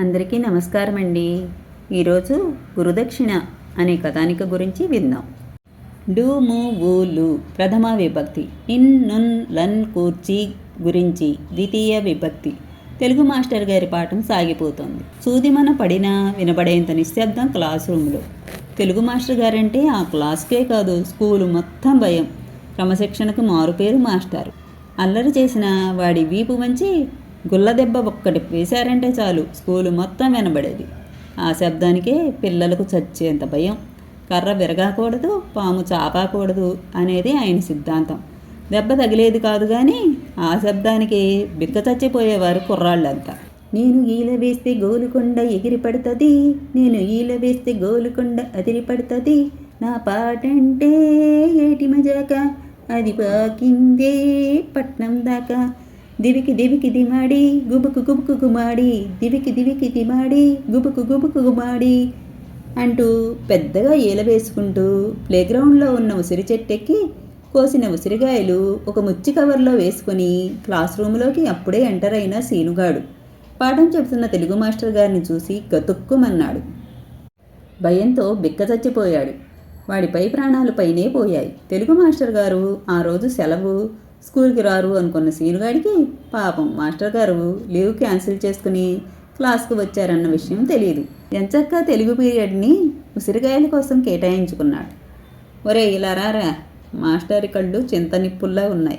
అందరికీ నమస్కారం అండి ఈరోజు గురుదక్షిణ అనే కథానిక గురించి విందాం. డు ము ఊలు ప్రథమ విభక్తి. ఇన్ నున్ లన్ కూర్చి గురించి ద్వితీయ విభక్తి. తెలుగు మాస్టర్ గారి పాఠం సాగిపోతోంది. సూదిమన పడినా వినబడేంత నిశ్శబ్దం క్లాస్ రూమ్లో. తెలుగు మాస్టర్ గారంటే ఆ క్లాస్కే కాదు స్కూలు మొత్తం భయం. క్రమశిక్షణకు మారుపేరు మాస్టారు. అల్లరి చేసిన వాడి వీపు వంచి గుల్ల దెబ్బ ఒక్కటి వేశారంటే చాలు స్కూలు మొత్తం వినబడేది. ఆ శబ్దానికే పిల్లలకు చచ్చేంత భయం. కర్ర విరగకూడదు పాము చాపాకూడదు అనేది ఆయన సిద్ధాంతం. దెబ్బ తగిలేది కాదు కానీ ఆ శబ్దానికి బిక్క చచ్చిపోయేవారు కుర్రాళ్ళంతా. నేను ఈల వేస్తే గోలుకొండ ఎగిరి పడుతుంది నేను ఈల వేస్తే గోలుకొండ అదిరి పడుతుంది. నా పాటంటే ఏటి మజాక అది పాకిందే పట్నం దాకా. దివికి దివికి దిమాడి గుబుకు గుబుకు గుమాడి దివికి దివికి దిమాడి గుబుకు గుబుకు గుమాడి అంటూ పెద్దగా ఈల వేసుకుంటూ ప్లేగ్రౌండ్లో ఉన్న ఉసిరి చెట్టెక్కి కోసిన ఉసిరికాయలు ఒక ముచ్చి కవర్లో వేసుకుని క్లాస్ రూమ్లోకి అప్పుడే ఎంటర్ అయిన సీనుగాడు. పాఠం చెబుతున్న తెలుగు మాస్టర్ గారిని చూసి గతుక్కుమన్నాడు. భయంతో బిక్క చచ్చిపోయాడు. వాడిపై ప్రాణాలు పైనే పోయాయి. తెలుగు మాస్టర్ గారు ఆ రోజు సెలవు స్కూల్కి రారు అనుకున్న సీనుగాడికి పాపం మాస్టర్ గారు లీవ్ క్యాన్సిల్ చేసుకుని క్లాస్కు వచ్చారన్న విషయం తెలియదు ఎంచక్క తెలుగు పీరియడ్ని ఉసిరికాయల కోసం కేటాయించుకున్నాడు. ఒరే ఇలా రారా? మాస్టర్ కళ్ళు చింత నిప్పుల్లా ఉన్నాయి.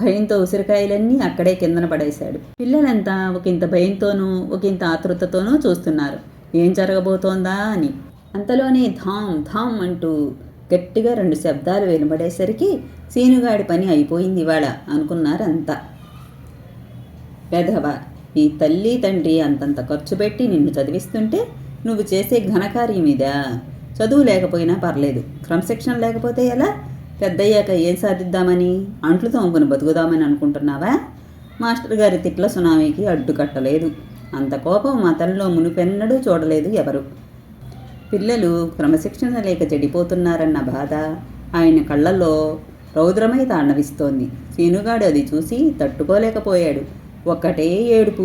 భయంతో ఉసిరికాయలన్నీ అక్కడే కిందన పడేశాడు. పిల్లలంతా ఒకంత భయంతోనూ ఒకంత ఆతృతతోనూ చూస్తున్నారు. ఏం జరగబోతోందా అని. అంతలోనే ధామ్ ధామ్ అంటూ గట్టిగా రెండు శబ్దాలు వినబడేసరికి సీనుగాడి పని అయిపోయింది ఇవాళ అనుకున్నారంతా. వెధవ నీ తల్లి తండ్రి అంతంత ఖర్చు పెట్టి నిన్ను చదివిస్తుంటే నువ్వు చేసే ఘనకార్యం ఇదా చదువు లేకపోయినా పర్లేదు. క్రమశిక్షణ లేకపోతే ఎలా? పెద్దయ్యాక ఏం సాధిద్దామని? అంట్లు తోముకుని బతుకుదామని అనుకుంటున్నావా? మాస్టర్ గారి తిట్ల సునామీకి అడ్డుకట్టలేదు అంత కోపం మా తనలో మునిపెన్నడూ చూడలేదు ఎవరు. పిల్లలు క్రమశిక్షణ లేక చెడిపోతున్నారన్న బాధ ఆయన కళ్ళల్లో రౌద్రమై తాండవిస్తోంది సీనుగాడు అది చూసి తట్టుకోలేకపోయాడు. ఒక్కటే ఏడుపు.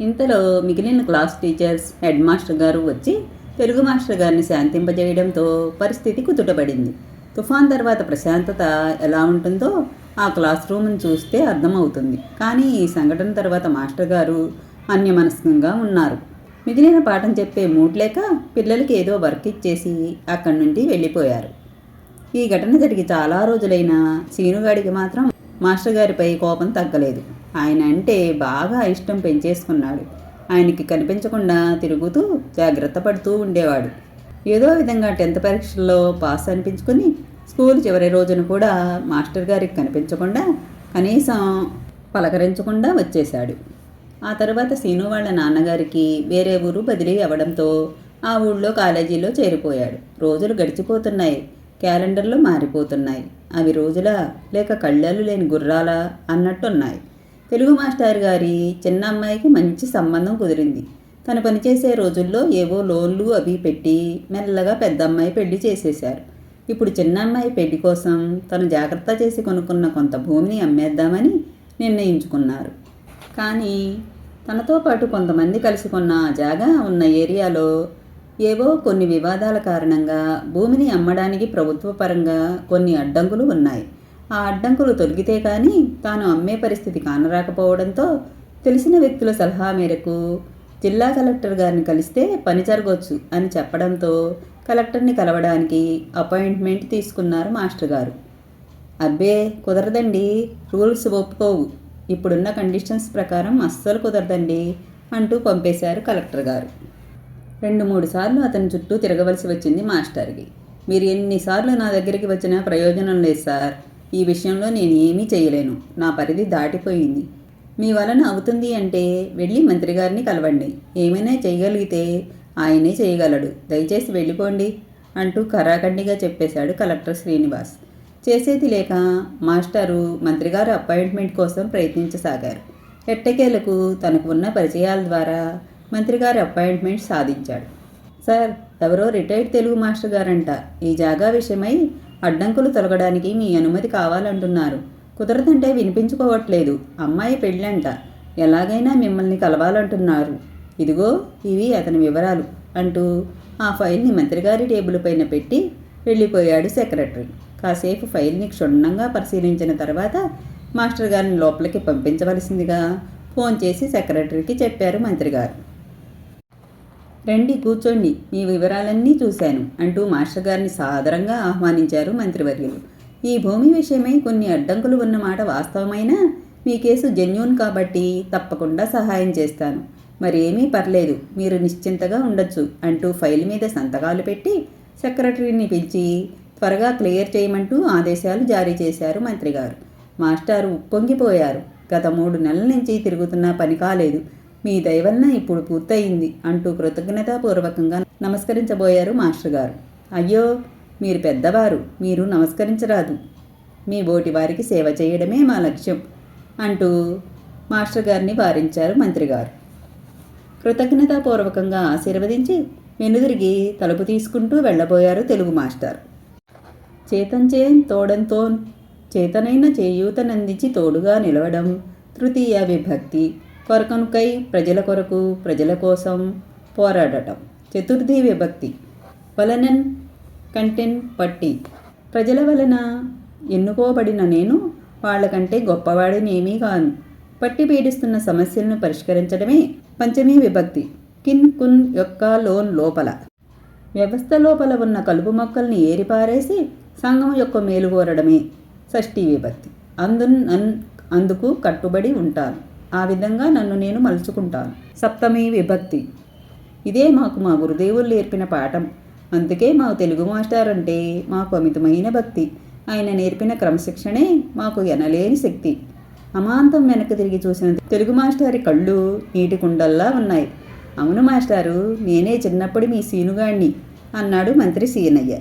ఇంతలో మిగిలిన క్లాస్ టీచర్స్ హెడ్ మాస్టర్ గారు వచ్చి తెలుగు మాస్టర్ గారిని శాంతింపజేయడంతో పరిస్థితి కుదుటపడింది. తుఫాన్ తర్వాత ప్రశాంతత ఎలా ఉంటుందో ఆ క్లాస్ రూమ్ని చూస్తే అర్థమవుతుంది. కానీ ఈ సంఘటన తర్వాత మాస్టర్ గారు అన్యమనస్కంగా ఉన్నారు. మిగిలిన పాఠం చెప్పే మూడ్ లేక పిల్లలకి ఏదో వర్క్ ఇచ్చేసి అక్కడి నుండి వెళ్ళిపోయారు. ఈ ఘటన జరిగి చాలా రోజులైనా సీనుగాడికి మాత్రం మాస్టర్ గారిపై కోపం తగ్గలేదు. ఆయన అంటే బాగా ఇష్టం పెంచేసుకున్నాడు. ఆయనకి కనిపించకుండా తిరుగుతూ జాగ్రత్త పడుతూ ఉండేవాడు. ఏదో విధంగా టెన్త్ పరీక్షల్లో పాస్ అనిపించుకుని స్కూల్ చివరి రోజున కూడా మాస్టర్ గారికి కనిపించకుండా కనీసం పలకరించకుండా వచ్చేశాడు. ఆ తర్వాత సీను వాళ్ళ నాన్నగారికి వేరే ఊరు బదిలీ అవ్వడంతో ఆ ఊళ్ళో కాలేజీలో చేరిపోయాడు. రోజులు గడిచిపోతున్నాయి. క్యాలెండర్లు మారిపోతున్నాయి. అవి రోజులా లేక కళ్ళలు లేని గుర్రాలా అన్నట్టున్నాయి. తెలుగు మాస్టర్ గారి చిన్న అమ్మాయికి మంచి సంబంధం కుదిరింది. తను పనిచేసే రోజుల్లో ఏవో లోన్లు అవి పెట్టి మెల్లగా పెద్ద అమ్మాయి పెళ్ళి చేసేశారు. ఇప్పుడు చిన్న అమ్మాయి పెళ్ళి కోసం తను జాగ్రత్త చేసి కొనుక్కున్న కొంత భూమిని అమ్మేద్దామని నిర్ణయించుకున్నారు. కానీ తనతో పాటు కొంతమంది కలిసి కొన్న ఆ జాగా ఉన్న ఏరియాలో ఏవో కొన్ని వివాదాల కారణంగా భూమిని అమ్మడానికి ప్రభుత్వ పరంగా కొన్ని అడ్డంకులు ఉన్నాయి. ఆ అడ్డంకులు తొలగితే కానీ తాను అమ్మే పరిస్థితి కానరాకపోవడంతో తెలిసిన వ్యక్తుల సలహా మేరకు జిల్లా కలెక్టర్ గారిని కలిస్తే పని జరగవచ్చు అని చెప్పడంతో కలెక్టర్ని కలవడానికి అపాయింట్మెంట్ తీసుకున్నారు మాస్టర్ గారు. అబ్బే కుదరదండి. రూల్స్ ఒప్పుకోవు. ఇప్పుడున్న కండిషన్స్ ప్రకారం అస్సలు కుదరదండి అంటూ పంపేశారు కలెక్టర్ గారు. రెండు మూడు సార్లు అతని చుట్టూ తిరగవలసి వచ్చింది మాస్టర్కి. మీరు ఎన్నిసార్లు నా దగ్గరికి వచ్చినా ప్రయోజనం లేదు సార్. ఈ విషయంలో నేను ఏమీ చేయలేను. నా పరిధి దాటిపోయింది. మీ వలన అవుతుంది అంటే వెళ్ళి మంత్రి గారిని కలవండి. ఏమైనా చేయగలిగితే ఆయనే చేయగలడు. దయచేసి వెళ్ళిపోండి అంటూ కరాఖండిగా చెప్పేశాడు కలెక్టర్ శ్రీనివాస్. చేసేది లేక మాస్టారు మంత్రిగారు అపాయింట్మెంట్ కోసం ప్రయత్నించసాగారు. ఎట్టకేలకు తనకు ఉన్న పరిచయాల ద్వారా మంత్రిగారి అపాయింట్మెంట్ సాధించాడు. సార్ ఎవరో రిటైర్డ్ తెలుగు మాస్టర్ గారంట. ఈ జాగా విషయమై అడ్డంకులు తొలగడానికి మీ అనుమతి కావాలంటున్నారు. కుదరదంటే వినిపించుకోవట్లేదు. అమ్మాయి పెళ్ళంట. ఎలాగైనా మిమ్మల్ని కలవాలంటున్నారు. ఇదిగో ఇవి అతని వివరాలు అంటూ ఆ ఫైల్ని మంత్రిగారి టేబుల్ పైన పెట్టి వెళ్ళిపోయాడు సెక్రటరీ. కాసేపు ఫైల్ని క్షుణ్ణంగా పరిశీలించిన తర్వాత మాస్టర్ గారిని లోపలికి పంపించవలసిందిగా ఫోన్ చేసి సెక్రటరీకి చెప్పారు మంత్రిగారు రండి కూర్చోండి. మీ వివరాలన్నీ చూశాను అంటూ మాస్టర్ గారిని సాదరంగా ఆహ్వానించారు మంత్రివర్యులు. ఈ భూమి విషయమై కొన్ని అడ్డంకులు ఉన్నమాట వాస్తవమైనా మీ కేసు జెన్యూన్ కాబట్టి తప్పకుండా సహాయం చేస్తాను. మరేమీ పర్లేదు మీరు నిశ్చింతగా ఉండొచ్చు అంటూ ఫైల్ మీద సంతకాలు పెట్టి సెక్రటరీని పిలిచి త్వరగా క్లియర్ చేయమంటూ ఆదేశాలు జారీ చేశారు మంత్రిగారు. మాస్టారు ఉప్పొంగిపోయారు. గత మూడు నెలల నుంచి తిరుగుతున్నా పని కాలేదు. మీ దయవలన ఇప్పుడు పూర్తయింది అంటూ కృతజ్ఞతాపూర్వకంగా నమస్కరించబోయారు మాస్టర్ గారు. అయ్యో మీరు పెద్దవారు మీరు నమస్కరించరాదు. మీ బోటి వారికి సేవ చేయడమే మా లక్ష్యం అంటూ మాస్టర్ గారిని వారించారు మంత్రిగారు కృతజ్ఞతాపూర్వకంగా ఆశీర్వదించి వెనుదిరిగి తలుపు తీసుకుంటూ వెళ్ళబోయారు తెలుగు మాస్టర్. చేతంచే తోడంతో చేతనైన చేయూతనందించి తోడుగా నిలవడం తృతీయ విభక్తి. కొరకనుకై ప్రజల కొరకు ప్రజల కోసం పోరాడటం. చతుర్థి విభక్తి. వలనన్ కంటెన్ పట్టి. ప్రజల వలన ఎన్నుకోబడిన నేను వాళ్ళకంటే గొప్పవాడినేమీ కాను. పట్టి పీడిస్తున్న సమస్యలను పరిష్కరించడమే పంచమీ విభక్తి. కిన్ కున్ యొక్క లోన్ లోపల. వ్యవస్థ లోపల ఉన్న కలుపు మొక్కల్ని ఏరిపారేసి సంఘం యొక్క మేలు కోరడమే షష్ఠీ విభక్తి. అందు అందుకు కట్టుబడి ఉంటాను. ఆ విధంగా నన్ను నేను మలుచుకుంటాను. సప్తమి విభక్తి. ఇదే మాకు మా గురుదేవులు నేర్పిన పాఠం. అందుకే మా తెలుగు మాస్టర్ అంటే మాకు అమితమైన భక్తి. ఆయన నేర్పిన క్రమశిక్షణే మాకు ఎనలేని శక్తి. అమాంతం వెనక్కి తిరిగి చూసిన తెలుగు మాస్టారి కళ్ళు నీటి కుండల్లా ఉన్నాయి. అవును మాస్టారు నేనే చిన్నప్పుడు మీ సీనుగాణ్ణి అన్నాడు మంత్రి సీనయ్య.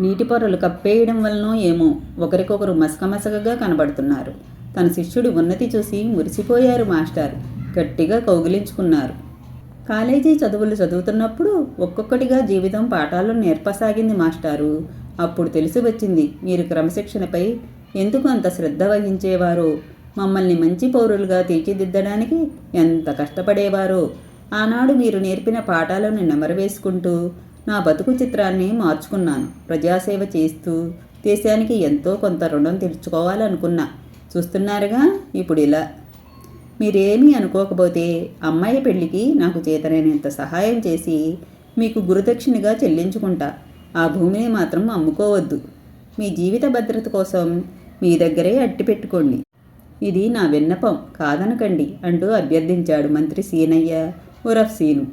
నీటి పొరలు కప్పేయడం వలనో ఏమో ఒకరికొకరు మసకమసకగా కనబడుతున్నారు. తన శిష్యుడి ఉన్నతి చూసి మురిసిపోయారు మాస్టర్. గట్టిగా కౌగిలించుకున్నారు. కాలేజీ చదువులు చదువుతున్నప్పుడు ఒక్కొక్కటిగా జీవితం పాఠాలు నేర్పసాగింది మాస్టారు. అప్పుడు తెలిసి వచ్చింది మీరు క్రమశిక్షణపై ఎందుకు అంత శ్రద్ధ వహించేవారో? మమ్మల్ని మంచి పౌరులుగా తీర్చిదిద్దడానికి ఎంత కష్టపడేవారో? ఆనాడు మీరు నేర్పిన పాఠాలను నెమరవేసుకుంటూ నా బతుకు చిత్రాన్ని మార్చుకున్నాను. ప్రజాసేవ చేస్తూ దేశానికి ఎంతో కొంత రుణం తీర్చుకోవాలనుకున్నా. చూస్తున్నారుగా? ఇప్పుడు ఇలా. మీరేమీ అనుకోకపోతే అమ్మాయి పెళ్ళికి నాకు చేతనైనంత సహాయం చేసి మీకు గురుదక్షిణగా చెల్లించుకుంటా. ఆ భూమిని మాత్రం అమ్ముకోవద్దు. మీ జీవిత భద్రత కోసం మీ దగ్గరే అట్టి పెట్టుకోండి. ఇది నా విన్నపం. కాదనకండి అంటూ అభ్యర్థించాడు మంత్రి సీనయ్య ఉరఫ్ సీను.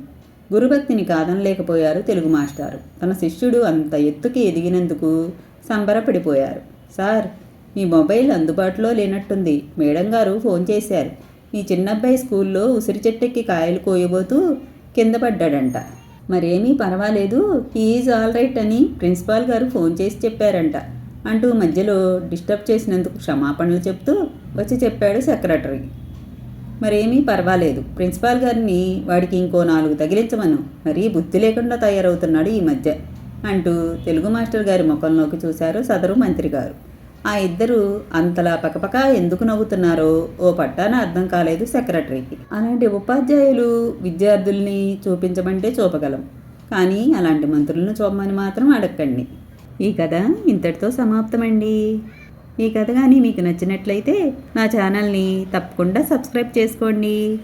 గురుభక్తిని కాదనలేకపోయారు తెలుగు మాస్టారు. తన శిష్యుడు అంత ఎత్తుకి ఎదిగినందుకు సంబరపడిపోయారు. సార్ మీ మొబైల్ అందుబాటులో లేనట్టుంది. మేడం గారు ఫోన్ చేశారు. మీ చిన్నబ్బాయి స్కూల్లో ఉసిరి చెట్టెక్కి కాయలు కోయబోతూ కింద పడ్డాడంట. మరేమీ పర్వాలేదు ఈజ్ ఆల్ రైట్ అని ప్రిన్సిపాల్ గారు ఫోన్ చేసి చెప్పారంట. అంటూ మధ్యలో డిస్టర్బ్ చేసినందుకు క్షమాపణలు చెప్తూ వచ్చి చెప్పాడు సెక్రటరీ. మరేమీ పర్వాలేదు ప్రిన్సిపాల్ గారిని వాడికి ఇంకో నాలుగు తగిలించమను. మరీ బుద్ధి లేకుండా తయారవుతున్నాడు ఈ మధ్య అంటూ తెలుగు మాస్టర్ గారి ముఖంలోకి చూశారు సదరు మంత్రి గారు. ఆ ఇద్దరు అంతలా పకపక ఎందుకు నవ్వుతున్నారో ఓ పట్టాన అర్థం కాలేదు సెక్రటరీకి. అలాంటి ఉపాధ్యాయులు విద్యార్థుల్ని చూపించమంటే చూపగలం. కానీ అలాంటి మంత్రులను చూపమని మాత్రం అడగండి ఈ కథ ఇంతటితో సమాప్తమండి. ఈ కథ కానీ మీకు నచ్చినట్లయితే నా ఛానల్ని తప్పకుండా సబ్స్క్రైబ్ చేసుకోండి.